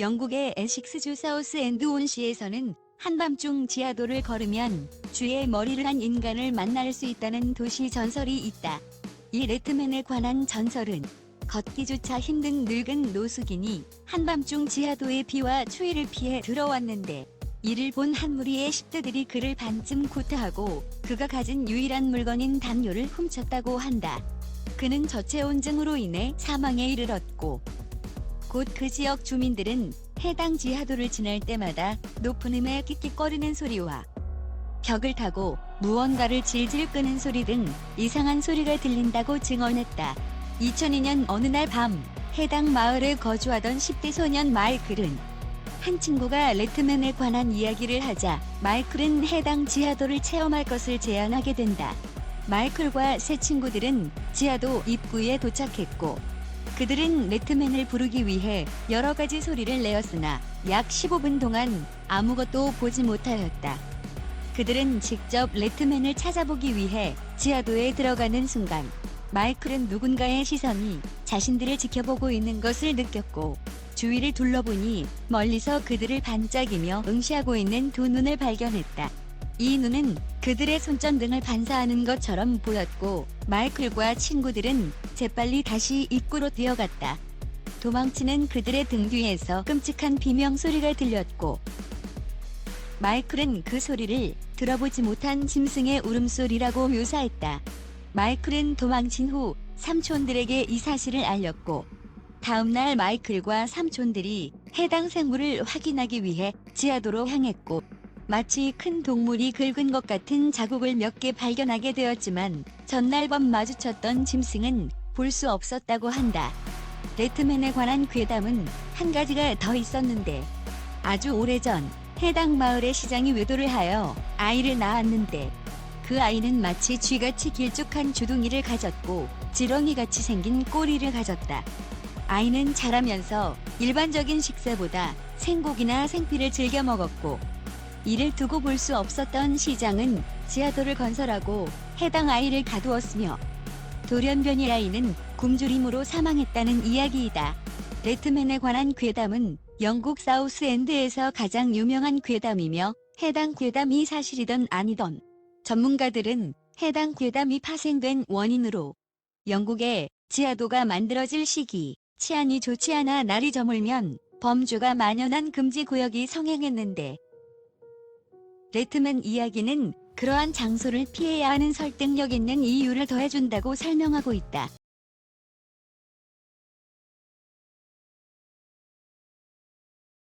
영국의 에식스주 사우스 앤드 온시에서는 한밤중 지하도를 걸으면 주의 머리를 한 인간을 만날 수 있다는 도시 전설이 있다. 이 레트맨에 관한 전설은 걷기조차 힘든 늙은 노숙인이 한밤중 지하도의 비와 추위를 피해 들어왔는데 이를 본 한 무리의 십대들이 그를 반쯤 구타하고 그가 가진 유일한 물건인 담요를 훔쳤다고 한다. 그는 저체온증으로 인해 사망에 이르렀고 곧 그 지역 주민들은 해당 지하도를 지날 때마다 높은 음에 끽끽거리는 소리와 벽을 타고 무언가를 질질 끄는 소리 등 이상한 소리가 들린다고 증언했다. 2002년 어느 날 밤 해당 마을에 거주하던 10대 소년 마이클은 한 친구가 레트맨에 관한 이야기를 하자 마이클은 해당 지하도를 체험할 것을 제안하게 된다. 마이클과 세 친구들은 지하도 입구에 도착했고 그들은 레트맨을 부르기 위해 여러 가지 소리를 내었으나 약 15분 동안 아무것도 보지 못하였다. 그들은 직접 레트맨을 찾아보기 위해 지하도에 들어가는 순간 마이클은 누군가의 시선이 자신들을 지켜보고 있는 것을 느꼈고 주위를 둘러보니 멀리서 그들을 반짝이며 응시하고 있는 두 눈을 발견했다. 이 눈은 그들의 손전등을 반사하는 것처럼 보였고 마이클과 친구들은 재빨리 다시 입구로 뛰어갔다. 도망치는 그들의 등 뒤에서 끔찍한 비명 소리가 들렸고 마이클은 그 소리를 들어보지 못한 짐승의 울음소리라고 묘사했다. 마이클은 도망친 후 삼촌들에게 이 사실을 알렸고 다음날 마이클과 삼촌들이 해당 생물을 확인하기 위해 지하도로 향했고 마치 큰 동물이 긁은 것 같은 자국을 몇 개 발견하게 되었지만 전날 밤 마주쳤던 짐승은 볼 수 없었다고 한다. 레트맨에 관한 괴담은 한 가지가 더 있었는데 아주 오래전 해당 마을의 시장이 외도를 하여 아이를 낳았는데 그 아이는 마치 쥐같이 길쭉한 주둥이를 가졌고 지렁이같이 생긴 꼬리를 가졌다. 아이는 자라면서 일반적인 식사보다 생고기나 생피를 즐겨 먹었고 이를 두고 볼 수 없었던 시장은 지하도를 건설하고 해당 아이를 가두었으며 돌연변이 아이는 굶주림으로 사망했다는 이야기이다. 레트맨에 관한 괴담은 영국 사우스 엔드에서 가장 유명한 괴담이며 해당 괴담이 사실이던 아니던 전문가들은 해당 괴담이 파생된 원인으로 영국의 지하도가 만들어질 시기 치안이 좋지 않아 날이 저물면 범죄가 만연한 금지 구역이 성행했는데 레트맨 이야기는 그러한 장소를 피해야 하는 설득력 있는 이유를 더해준다고 설명하고 있다.